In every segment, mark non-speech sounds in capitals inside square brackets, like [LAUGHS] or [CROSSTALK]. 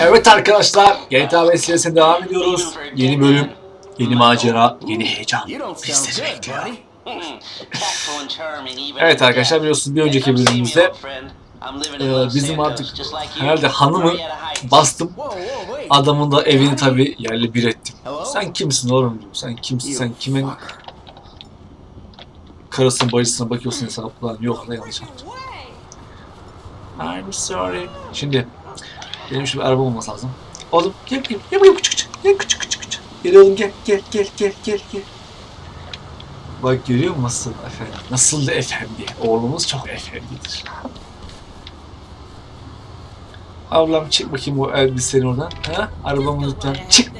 Evet arkadaşlar, GTA 5 serisine devam ediyoruz. Yeni bölüm, yeni macera, yeni heyecan. Bizleri bekliyor. buddy. Evet arkadaşlar biliyorsunuz bir önceki bölümümüzde e, bizim artık herhalde hanımı bastım. Adamın da evini tabi yerle bir ettim. Sen kimsin oğlum diyor. Sen kimsin? Sen kimin karısına bacısına bakıyorsun hesap lan yok da yanlış yaptım. I'm sorry. Şimdi benim şu bir araba olması lazım. Oğlum gel gel gel gel küçük küçük gel küçük küçük küçük. Gel oğlum gel gel gel gel gel gel. Bak görüyor musun nasıl efendi? Nasıl da efendi. Oğlumuz çok efendidir. Ablam çık bakayım o elbiseni oradan. Ha? Arabamı lütfen. Çık.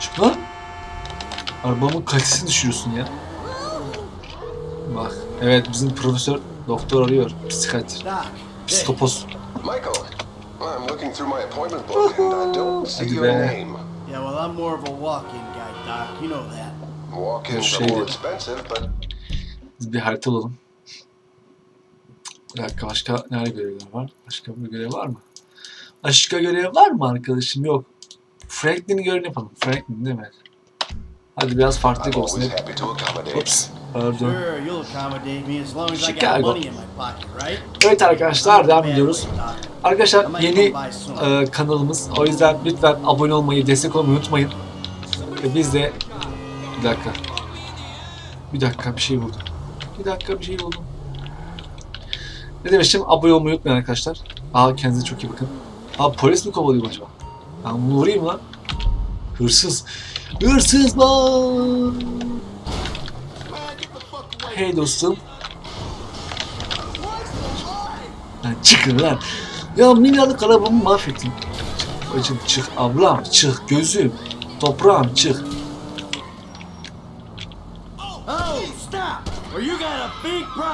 Çık lan. Arabamın kalitesini düşürüyorsun ya. Bak. Evet bizim profesör doktor arıyor. Psikiyatr. Psikopos. Looking through my appointment book and I don't see your name. yeah, well, I'm more of a walk-in guy, Doc. You know that. Walk-ins are more expensive, but Biz bir harita alalım. Bir dakika başka nerede görevler var? Başka bir görev var mı? Başka görev var mı arkadaşım? Yok. Franklin'in görevini yapalım. Franklin değil mi? Hadi biraz farklı olsun. accommodate. Ops. Pardon. Sure, you'll accommodate me as long as I got Chicago. money in my pocket, right? Evet arkadaşlar devam ediyoruz. Arkadaşlar yeni e, kanalımız. O yüzden lütfen abone olmayı, destek olmayı unutmayın. Ve biz de... Bir dakika. Bir dakika bir şey buldum. Bir dakika bir şey buldum. Ne demiştim? Abone olmayı unutmayın arkadaşlar. Aa kendinize çok iyi bakın. Aa polis mi kovalıyor acaba? Ben bunu vurayım lan. Hırsız. Hırsız var. Hey dostum. Lan çıkın lan. Ya milyarlık arabamı mahvettin. Çık Bacım çık ablam çık gözüm. Toprağım çık.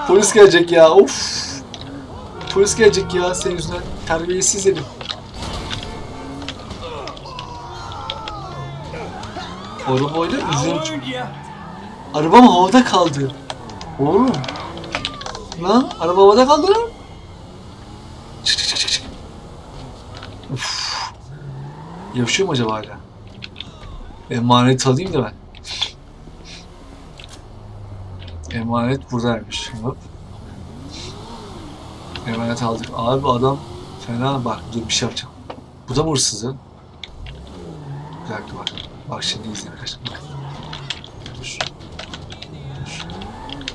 Polis gelecek ya of. Polis gelecek ya senin yüzünden. Terbiyesiz herif. Arabayla üzerine. Arabam havada kaldı. Oğlum. Lan araba havada kaldı lan. Çık çık çık çık. Uf. Yaşıyor mu acaba hala? Emanet alayım da ben. Emanet buradaymış. Hop. Emanet aldık. Abi adam fena bak dur bir şey yapacağım. Bu da mı hırsız ya? Bir dakika bak. Bak şimdi izle arkadaşlar. Bak.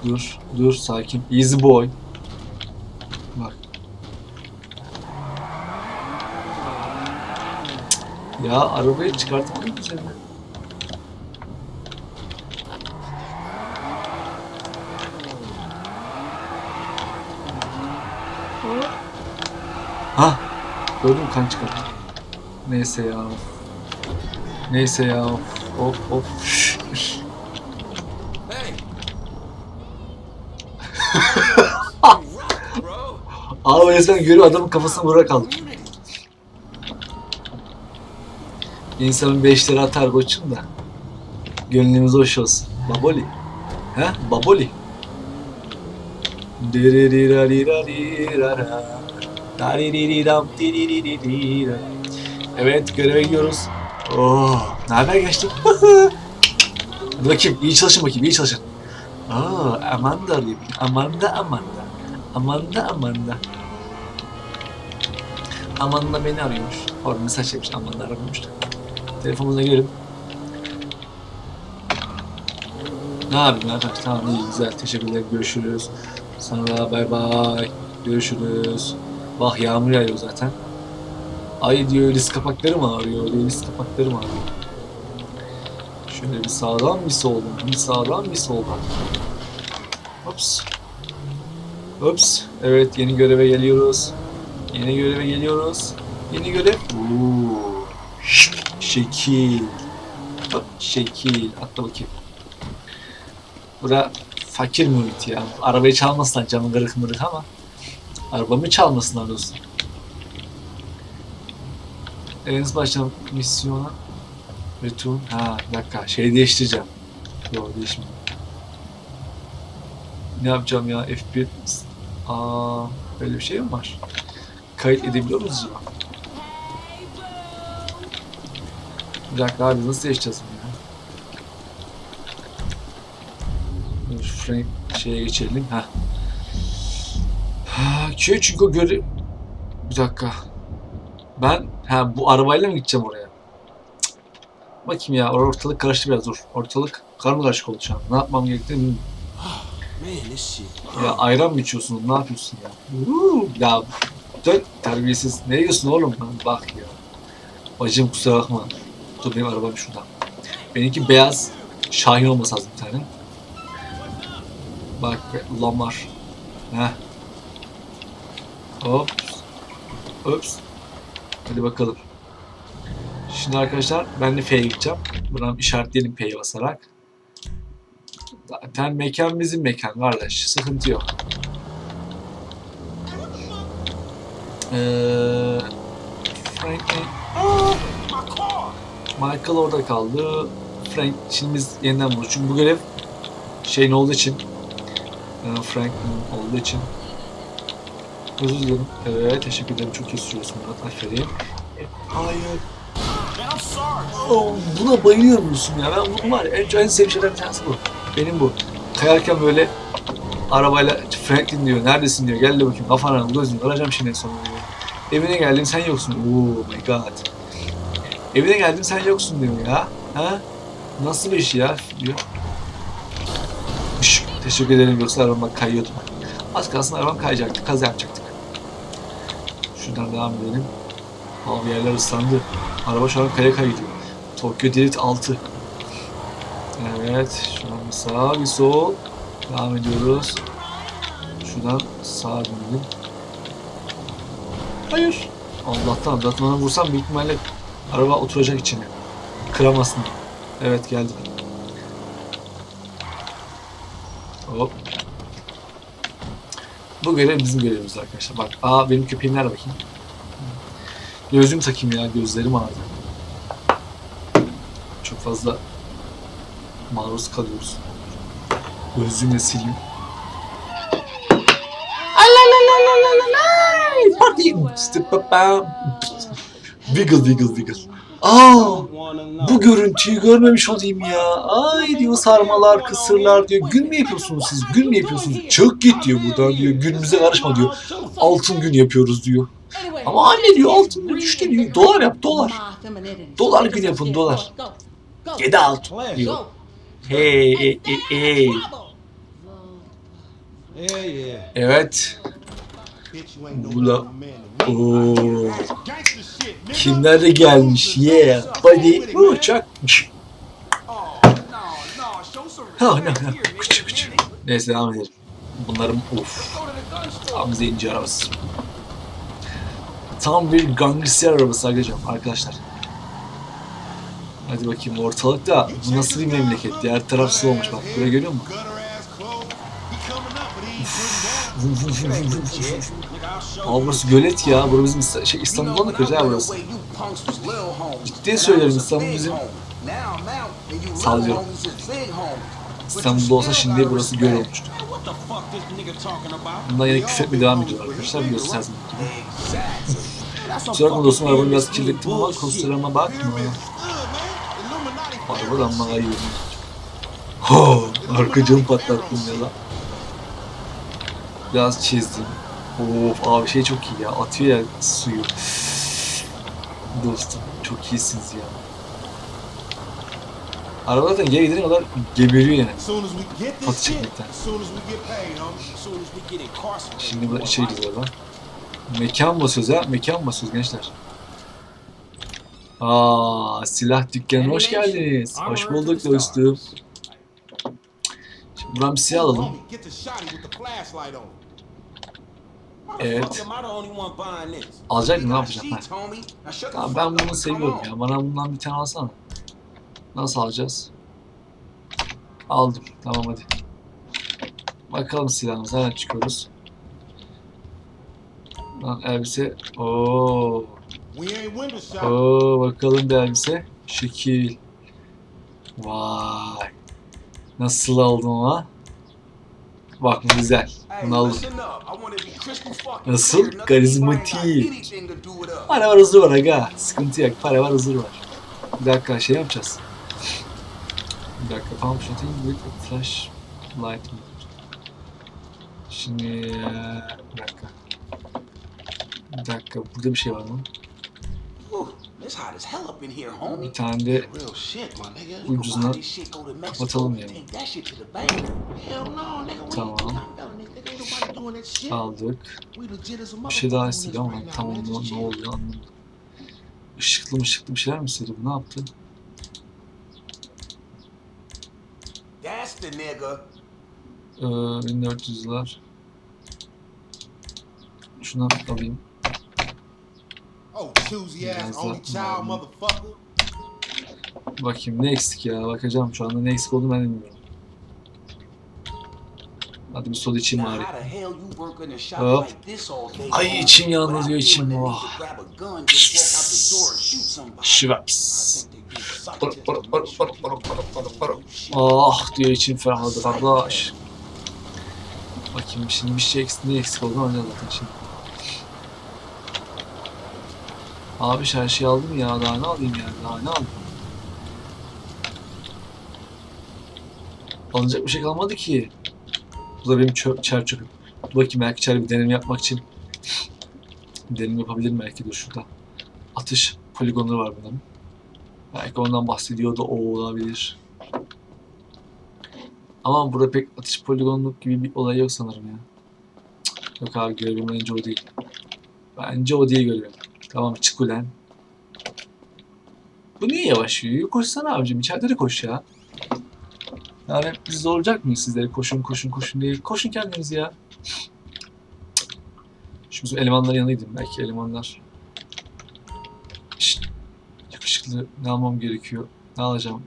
Dur. Dur. Sakin. Easy boy. Bak. Ya arabayı çıkartmadın mı sen? Ha, gördün mü kan çıkarttı. Neyse ya. Neyse ya. Of of. Abi resmen görüyor adamın kafasına vurarak kaldı. İnsanın beşleri atar koçum da. Gönlümüz hoş olsun. Baboli. He? Baboli. Evet göreve gidiyoruz. Oh, ne haber geçtik? Hadi [LAUGHS] bakayım iyi çalışın bakayım iyi çalışın. Aa, Amanda arıyor. Amanda Amanda. Amanda Amanda. Amanda beni arıyormuş. Orada mesaj çekmiş. Amanda aramamıştı. Telefonumuza girelim. Ne yapayım arkadaşlar? Tamam iyi güzel. Teşekkürler. Görüşürüz. Sonra bay bay. Görüşürüz. Bak yağmur yağıyor zaten. Ay diyor lis kapakları mı ağrıyor? Lis kapakları mı ağrıyor? Şöyle bir sağdan bir soldan. Bir sağdan bir soldan. Hops. Evet yeni göreve geliyoruz. Yeni göreve geliyoruz. Yeni görev. Şşt, Şekil. Hop, şekil. Atla bakayım. Bura fakir muhit ya. Arabayı çalmasınlar camı kırık mırık ama. Arabamı çalmasınlar dostum. En baştan misyona Return. Ha bir dakika şey değiştireceğim. Yok değişmiyor. Ne yapacağım ya F1 Aa böyle bir şey mi var? Kayıt edebiliyor muyuz acaba? Bir dakika abi nasıl yaşayacağız bunu? Dur Frank şeye geçelim. Ha. Ha, Köy çünkü o göre... Bir dakika. Ben ha bu arabayla mı gideceğim oraya? Cık. Bakayım ya ortalık karıştı biraz dur. Ortalık karma karışık oldu şu. Ne yapmam gerektiğini. Man, this shit. Ya ayran mı içiyorsun? Ne yapıyorsun ya? Uuu, ya dön terbiyesiz. Ne diyorsun oğlum? Lan Bak ya. Bacım kusura bakma. Dur benim arabam şurada. Benimki beyaz. Şahin olması lazım bir tane. Bak be, Lamar. Heh. Hop. Ops. Hadi bakalım. Şimdi arkadaşlar ben de F'ye gideceğim. Buradan işaretleyelim P'ye basarak. Zaten mekan bizim mekan kardeş. Sıkıntı yok. Ee! Michael orada kaldı. Frank şimdi biz yeniden buluruz. Çünkü bu görev şeyin olduğu için e, Franklin olduğu için Özür dilerim. Evet teşekkür ederim. Çok iyi sürüyorsun Murat. Aferin. E, Hayır. Oo, buna bayılıyor musun ya? Ben bunu var ya, en, en sevdiğim şeylerden bir tanesi bu. Benim bu. Kayarken böyle arabayla Franklin diyor, neredesin diyor, gel de bakayım kafana gözünü alacağım şimdi en diyor. Evine geldim sen yoksun. Oh my god. Evine geldim sen yoksun diyor ya. Ha? Nasıl bir iş ya? diyor. Şşş, teşekkür ederim yoksa arabam kayıyordu. Az kalsın arabam kayacaktı, kaza yapacaktık. Şuradan devam edelim. Abi yerler ıslandı. Araba şu an kaya kayıyor. Tokyo Drift 6. Evet. Şu an bir sağ bir sol. Devam ediyoruz. Şuradan sağa dönelim. Hayır. Allah'tan ona vursam büyük ihtimalle araba oturacak içine. Kıramazsın. Evet geldim. Hop. Bu görev bizim görevimiz arkadaşlar. Bak, aa benim köpeğim nerede bakayım? Gözlüğümü takayım ya, gözlerim ağrıdı. Çok fazla maruz kalıyoruz. Gözlüğümle sileyim. Wiggle wiggle wiggle. Aa, bu görüntüyü görmemiş olayım ya. Ay diyor sarmalar, kısırlar diyor. Gün mü yapıyorsunuz siz? Gün mü yapıyorsunuz? Çık git diyor buradan diyor. Günümüze karışma diyor. Altın gün yapıyoruz diyor. Ama anne diyor altın gün düştü diyor. Dolar yap dolar. Dolar gün yapın, dolar. Get out diyor. Hey hey hey hey. Evet. Bula. Oo. Kimler de gelmiş? Yeah. Buddy. Oo, çakmış. Ha, ne, ne. Küçük küçük. Neyse devam edelim. Bunların of. Tam zenci arabası. Tam bir gangster arabası arkadaşlar. arkadaşlar. Hadi bakayım ortalıkta bu nasıl bir memleket ya? Her taraf su olmuş bak. Böyle görüyor musun? You. burası gölet ya. Burası bizim şey, İstanbul'dan da kötü ha burası. Ciddi söylüyorum, İstanbul bizim- Sallıyorum. İstanbul'da olsa şimdi burası göl olmuştu. Bundan yine küfür etmeye devam ediyor arkadaşlar. Biliyorsunuz her zaman Kusura bakma dostum arabanı biraz kirlettim ama kusuruma bakma. Arabadan bana iyi Ho, arka camı patlattım ya lan. Biraz çizdim. Of abi şey çok iyi ya. Atıyor ya suyu. Dostum çok iyisiniz ya. Araba zaten geri gidene kadar geberiyor yani. Patı çekmekten. Şimdi burada içeri gidiyor lan. Mekan basıyoruz ha. Mekan basıyoruz gençler. Aa silah dükkanına hoş geldiniz. Hoş bulduk dostum. Şimdi buradan bir silah alalım. Why the Evet. Alacak mı ne We yapacak? got Ha. sheets, homie. Now shut the Tamam ben bunu seviyorum ya. Bana bundan bir tane alsana. Nasıl alacağız? Aldım. Tamam hadi. Bakalım silahımıza hemen çıkıyoruz. Lan elbise. Oo. Oo bakalım bir elbise. Şekil. Vay. Nasıl aldım ama? Bak bu güzel. Bunu aldım. Nasıl? Karizmatik. Para var huzur var aga. Sıkıntı yok. Para var huzur var. Bir dakika şey yapacağız. Bir dakika pump shooting with a flash light. Şimdi eee, bir dakika. Bir dakika burada bir şey var mı? İt's hot as hell up in here, homie. Bir tane de Real shit, my nigga. ucuzuna This shit go to Mexico kapatalım and yani. take that shit to the bank. Hell no, nigga. we Tamam. ain't doing that, nigga. Ain't nobody doing that shit. aldık. We legit as a Bir şey daha istedi ama tam man. ne, olduğunu anlamadım. Işıklı mışıklı bir şeyler mi istedi bu? Ne yaptı? That's the nigga. Ee, 1400'ler. Şuna alayım. Oh, choosy ass Biraz only child motherfucker. Bakayım ne eksik ya. Bakacağım şu anda ne eksik olduğunu ben de bilmiyorum. Hadi bir soda içeyim bari. Hop. Ay, içim without diyor, içim. Oh. Şivaps. Ah diyor içim ferahladı kardeş. Bakayım şimdi bir şey eksik, ne eksik olduğunu zaten şimdi. Abi her şeyi aldım ya daha ne alayım yani daha ne alayım. Alınacak bir şey kalmadı ki. Bu da benim çöp, çer çöpüm. Dur bakayım belki içeride bir deneme yapmak için. deneme yapabilirim belki dur şurada. Atış poligonları var bunların. Belki ondan bahsediyor da o olabilir. Ama burada pek atış poligonluk gibi bir olay yok sanırım ya. Cık, Yok abi görevim bence o değil. Bence o değil görevim. Tamam çık ulan. Bu niye yavaş yürüyor? Koşsana abicim içeride de koş ya. Yani biz zorlayacak mıyız sizleri koşun koşun koşun diye. Koşun kendiniz ya. Şimdi bizim elemanların yanıydım. Belki elemanlar. Şşt. Yakışıklı ne almam gerekiyor? Ne alacağım?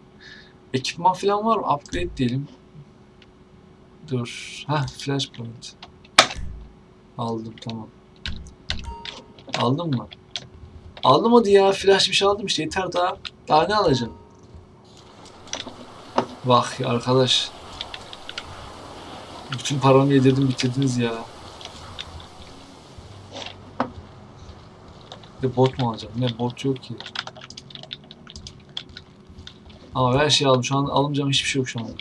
Ekipman falan var mı? Upgrade diyelim. Dur. Ha, flashpoint. Aldım tamam. Aldın mı? Aldım hadi ya. Flash bir şey aldım işte. Yeter daha. Daha ne alacağım? Ya arkadaş. Bütün paramı yedirdim bitirdiniz ya. Bir bot mu alacağım? Ne bot yok ki. Ama her şeyi aldım. Şu an almayacağım hiçbir şey yok şu anda.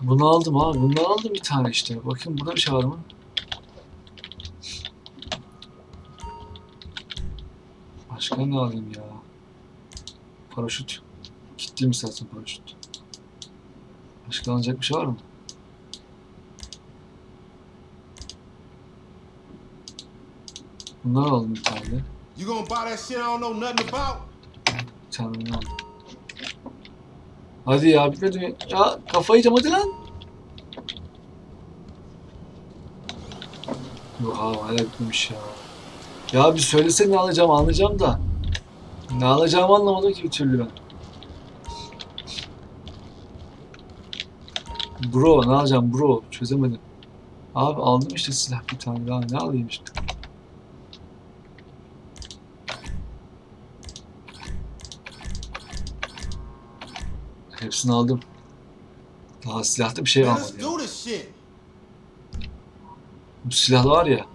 Bunu aldım abi. Bundan aldım bir tane işte. Bakın burada bir şey var mı? Başka ne alayım ya? Paraşüt. Kitleyim istersen paraşüt. Başka alınacak bir şey var mı? Bundan aldım bir tane de. You gonna buy that shit I don't know nothing about? Bir tane aldım. Hadi ya bitmedi? Ya kafayı yiyeceğim hadi lan. Yok hala bitmemiş ya. Ya bir söylesene ne alacağım anlayacağım da. Ne alacağımı anlamadım ki bir türlü ben. Bro ne alacağım bro çözemedim. Abi aldım işte silah bir tane daha ne alayım işte. Hepsini aldım. Daha silahta bir şey let's ya. Bu silah var ya.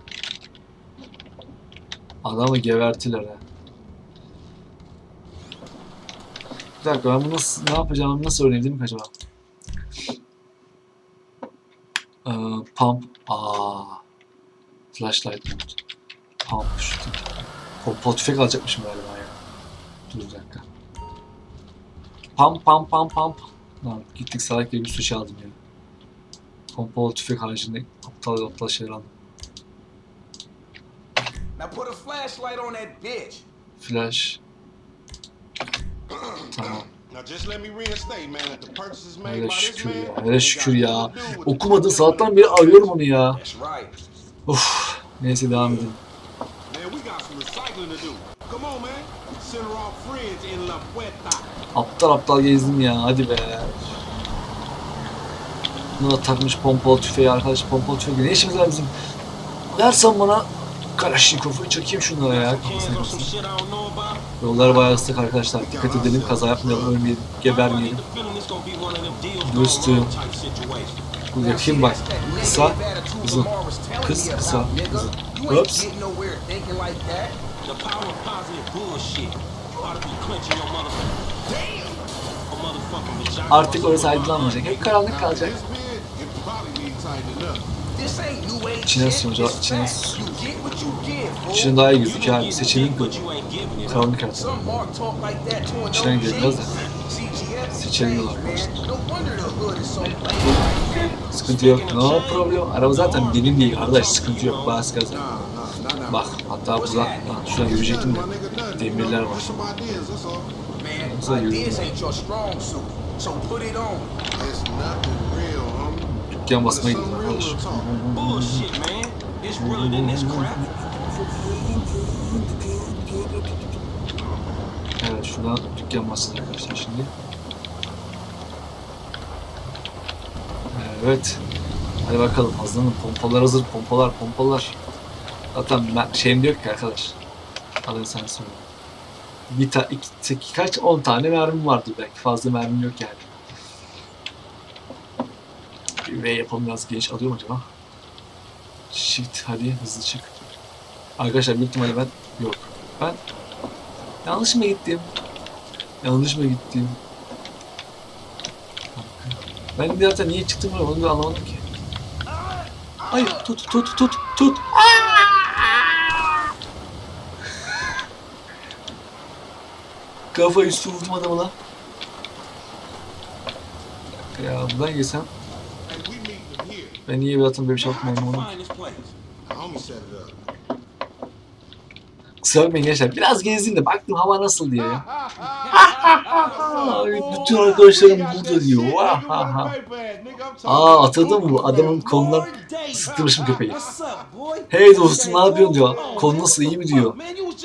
Adamı gebertiler ha. Bir dakika ben bunu nasıl, ne yapacağımı nasıl öğrenebilirim ki acaba? Ee, pump. Aa. Flashlight mode. Pump shooting. Pompalı tüfek alacakmışım galiba ya. Dur bir dakika. Pump pump pump pump. Lan gittik salak gibi bir suç aldım ya. Pompalı tüfek haricinde aptal aptal şeyler aldım. Put a flashlight on that bitch. Flash. [CLEARS THROAT] Tamam. Now just let me reinstate, man, that the purchases made Hele şükür ya. Hele şükür ya. fucking saatten beri arıyorum onu ya. Uf. Neyse devam edelim. Man, we got some recycling to do. Come on, man. Send our friends in La Puerta. Aptal aptal gezdim ya. Hadi be. Buna takmış pompalı tüfeği arkadaş. Pompalı tüfeği. Ne işimiz var bizim? Versen bana Kalaşnikov'u çekeyim şunlara ya. Yollar bayağı ıslık arkadaşlar. Dikkat edelim. Kaza yapmayalım. Ölmeyelim. Gebermeyelim. Dostum. Bu yakayım bak. Kısa. Uzun. Kız kısa. Uzun. Ups. Artık orası aydınlanmayacak. Hep karanlık kalacak. This bid, it probably need tightening up. This ain't new age İçine shit, sunca- it's içine facts. su- You get what you give, fool. İçine daha iyi gözüküyor abi. Seçeneğin to an İçine OG. gireceğiz de. CGF Seçeneği black. Sıkıntı yok. No problem. Araba zaten benim değil kardeş. Sıkıntı yok. Nah, nah. Bak hatta burada lan şuradan yürüyecektim de. Demirler var. Just some Dükkan basmaya real arkadaş. Evet şuradan dükkan basacağız arkadaşlar şimdi. Evet. Hadi bakalım hazırlanın. Pompalar hazır. Pompalar pompalar. Zaten ben şeyim de yok ki arkadaş. Adını sen söyle. Bir ta iki- kaç on tane mermim vardı belki fazla mermim yok yani. Bir V yapalım biraz geniş alıyor mu acaba? Shift hadi hızlı çık. Arkadaşlar büyük ihtimalle ben yok. Ben yanlış mı gittim? Yanlış mı gittim? Ben bir zaten niye çıktım buraya onu da anlamadım ki. Hayır tut tut tut tut. Kafa üstü vurdum adamı lan. Ya buradan yesem Hey, we meet them here. Ben niye bir atım şey yapmam onu. Bakmayın gençler biraz gezdim de baktım hava nasıl diye ya. Bütün arkadaşlarım burada diyor. Aa atadın mı? Adamın kolundan ısıttırmışım köpeği. Hey dostum ne yapıyorsun diyor. Kol nasıl iyi mi diyor.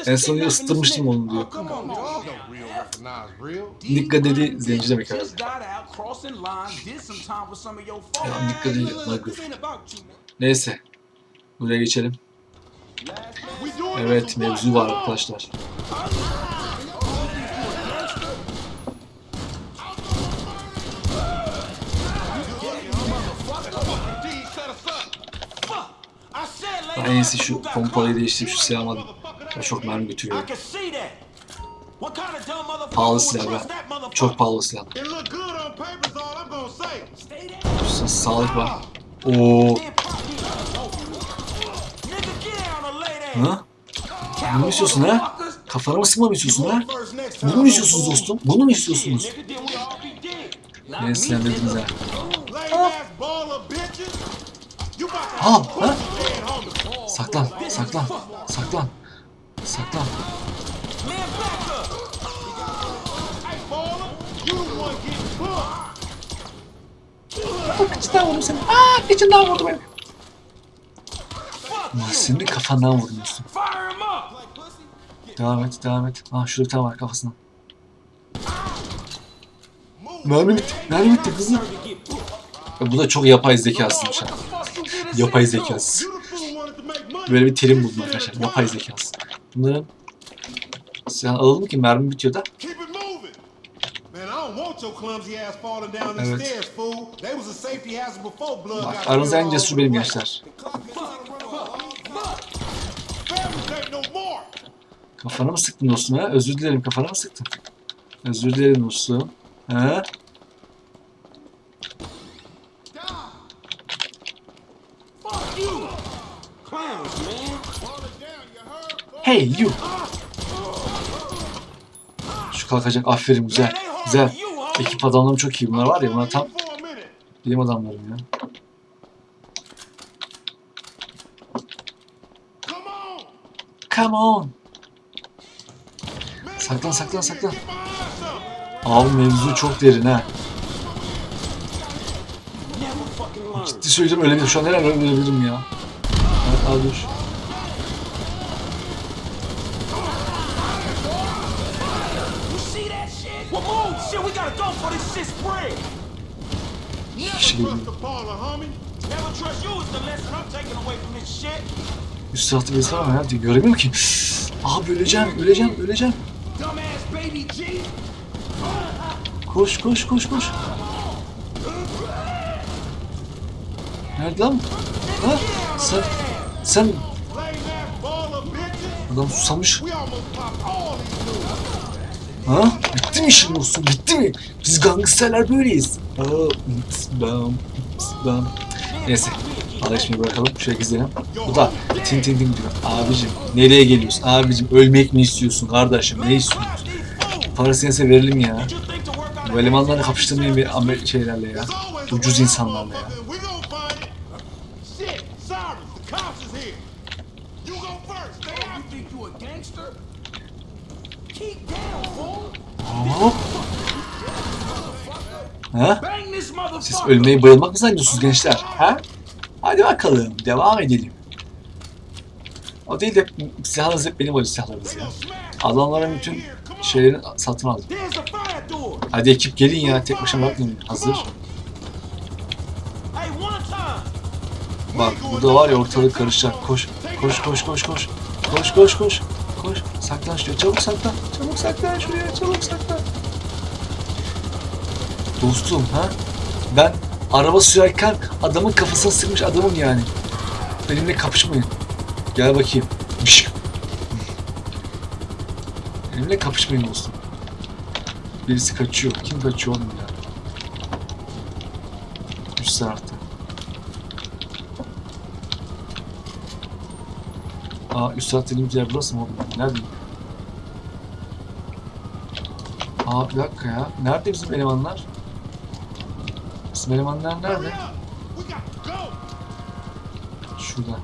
En son diyor ısıttırmıştım onu diyor. Come on, dog. Don't real recognize real. Dikkat dedi zenci demek herhalde. Ya dikkat edin, Nugget. Neyse. Buraya geçelim. Evet mevzu var arkadaşlar. En iyisi şu pompalıyı değiştirip şu silahı almadım. O çok mermi götürüyor. Pahalı silah be. Çok pahalı silah. It look good on paper is all I'm gonna say. Sa- Sağlık var. Oo. Ha? Bunu mu istiyorsun ha? Kafana mı sıkmamı istiyorsun ha? Bunu mu istiyorsunuz dostum? Bunu mu istiyorsunuz? Beni sinirlendirdiniz ha. Al, ha? dead homie. Saklan, saklan, saklan, saklan. Booked. Kıçından vurdum seni. Aa, kıçından vurdu beni. De kafandan up! Devam et, devam et. Ah şurada bir tane var kafasına. Mermi bitti, mermi bitti. Ya bu da çok yapay zekasıymış ha. Yapay zekası. Böyle bir terim buldum arkadaşlar. Yapay zekası. Bunların sen alalım ki mermi bitiyor da. Blood Bak aranızda en cesur benim gençler. Kafana mı sıktın dostum ha? Özür dilerim kafana mı sıktın? Özür dilerim dostum. Ha? Hey you! Şu kalkacak aferin güzel. Güzel. Ekip adamlarım çok iyi. Bunlar var ya bunlar tam benim adamlarım ya. Come on. Come on. Man, Saklan, saklan, saklan. Abi mevzu çok derin ha. Ciddi söyleyeceğim ölebilirim. Şu an her an ölebilirim ya. Evet, abi dur. Üst tarafta birisi var mı ya? Göremiyorum ki. Abi öleceğim, öleceğim, öleceğim. Koş, koş, koş, koş. Nerede lan? Ha? Sen, sen. Adam susamış. Ha? Bitti mi işin olsun? Bitti mi? Biz gangsterler böyleyiz. Aa, bam, bam. Neyse. Alışmayı bırakalım. Şöyle gizleyelim. Bu da tin tin tin diyor. Abicim nereye geliyorsun? Abicim ölmek mi istiyorsun kardeşim? Ne istiyorsun? Parası neyse verelim ya. Bu elemanları kapıştırmayın bir Amer şeylerle ya. Ucuz insanlarla ya. Ha? Siz ölmeyi bayılmak mı zannediyorsunuz gençler? Ha? Hadi bakalım devam edelim. O değil de silahlarınız hep benim oluyor silahlarınız ya. Adamların bütün şeylerini satın aldım. Hadi ekip gelin ya tek başına bırakmayın. Hazır. Bak burada var ya ortalık karışacak. Koş. Koş koş koş koş. Koş koş koş. Koş. Saklan şuraya. Çabuk saklan. Çabuk saklan şuraya. Çabuk saklan. Dostum ha? Ben araba sürerken adamın kafasına sıkmış adamım yani. Benimle kapışmayın. Gel bakayım. Benimle kapışmayın dostum. Birisi kaçıyor. Kim kaçıyor oğlum ya? Üst tarafta. Aa üst taraf dediğimiz yer burası mı oğlum? Nerede? Aa bir dakika ya. Nerede bizim elemanlar? Hurry nerede? Şurada.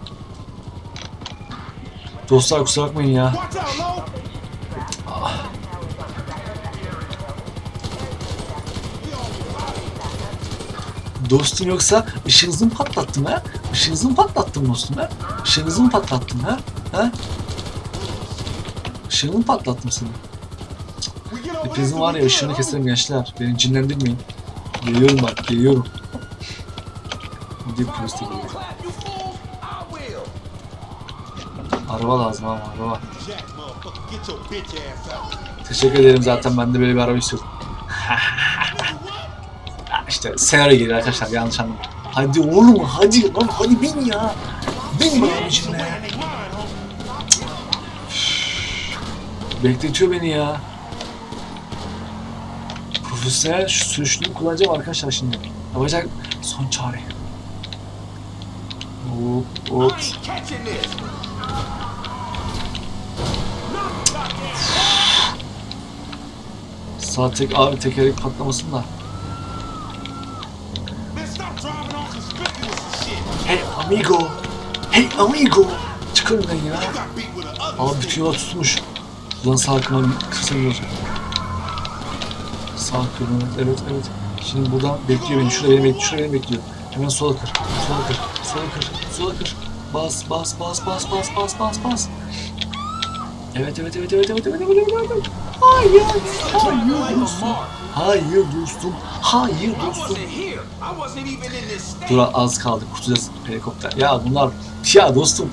Dostlar kusura bakmayın ya. Dostum yoksa ışığınızı mı patlattım ha? Işığınızı mı patlattım dostum ha? Işığınızı mı patlattım ha? Ha? Işığını mı patlattım seni? Hepinizin var ya ışığını keserim gençler. Beni cinlendirmeyin. Geliyorum bak geliyorum. Bir polis. Araba lazım ama araba. Teşekkür ederim zaten ben de böyle bir araba istiyordum. [LAUGHS] İşte senaryo geliyor arkadaşlar yanlış anlamayın. Hadi oğlum hadi lan hadi bin ya. Bin be abicim ya. Bekletiyor beni ya. Profesyonel şu sürüşlüğü kullanacağım arkadaşlar şimdi. Yapacak son çare. Hop hop. Sağ tek abi tekerlek patlamasın da. Hey amigo. Hey amigo. Çık önümden ya. Abi bütün yol tutmuş. Ulan sağ kırmam kırsamıyor. Sağ kırmam evet evet. Şimdi buradan bekliyor beni. Şurada beni bekliyor. Şurada beni bekliyor. Hemen sola kır. Sola kır. Sola kır. Sola kır. Bas bas bas bas bas bas bas bas. Evet evet evet evet evet evet evet evet. evet. Hayır. Hayır dostum. Hayır dostum. Hayır dostum. wasn't here. I wasn't even in this state. Dur az kaldı. Kurtulacağız helikopter. Ya bunlar ya dostum.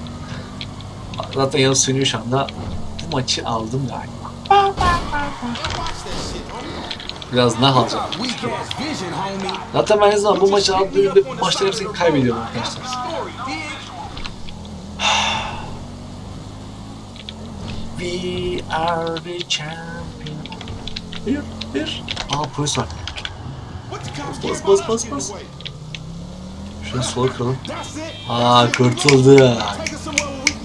Zaten yanı sönüyor şu anda. Bu maçı aldım galiba. Biraz nah alacağım. Zaten ben ne zaman bu maçı aldığımda side hepsini kaybediyorum arkadaşlar. [SIGHS] We are the champion. Bir, bir. Aa polis var. Bas, bas, bas, bas. Şöyle sola kıralım. Aa kurtuldu.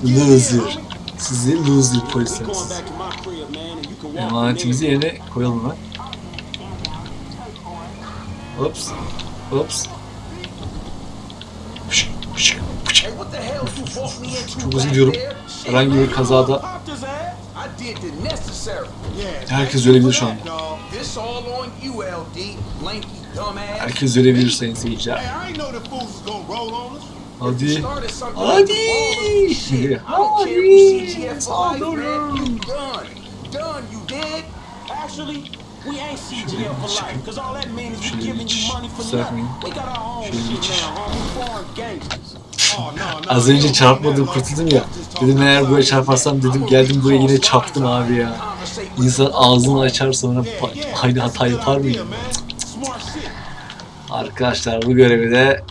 Loser. Sizi loser We going polisler. back to me into Çok özür diliyorum. Herhangi bir kazada Herkes ölebilir şu anda. herkes ölebilir sayın seyirciler. Hadi. Hadi. Hadi. Man. Saldırın. Done. Done, you did. Actually, we ain't CGL for life, because all that means we giving you money for nothing. We got our own shit now, homie. Foreign gangsters. Oh, no, no, Az önce çarpmadım kurtuldum ya. Dedim eğer böyle çarparsam dedim geldim buraya yine çarptım abi ya. İnsan ağzını açar sonra aynı hata yapar shit. Arkadaşlar bu görevi de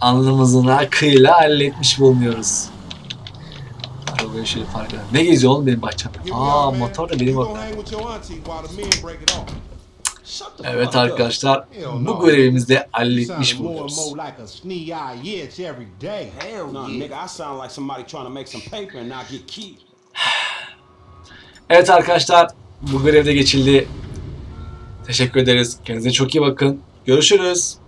alnımızın akıyla halletmiş bulunuyoruz. Böyle şey fark eder. Ne geziyor oğlum benim bahçemde? Aa motor da benim the Evet arkadaşlar bu no. görevimizi de You halletmiş bulunuyoruz. Evet arkadaşlar bu görevde geçildi. Teşekkür ederiz. Kendinize çok iyi bakın. Görüşürüz.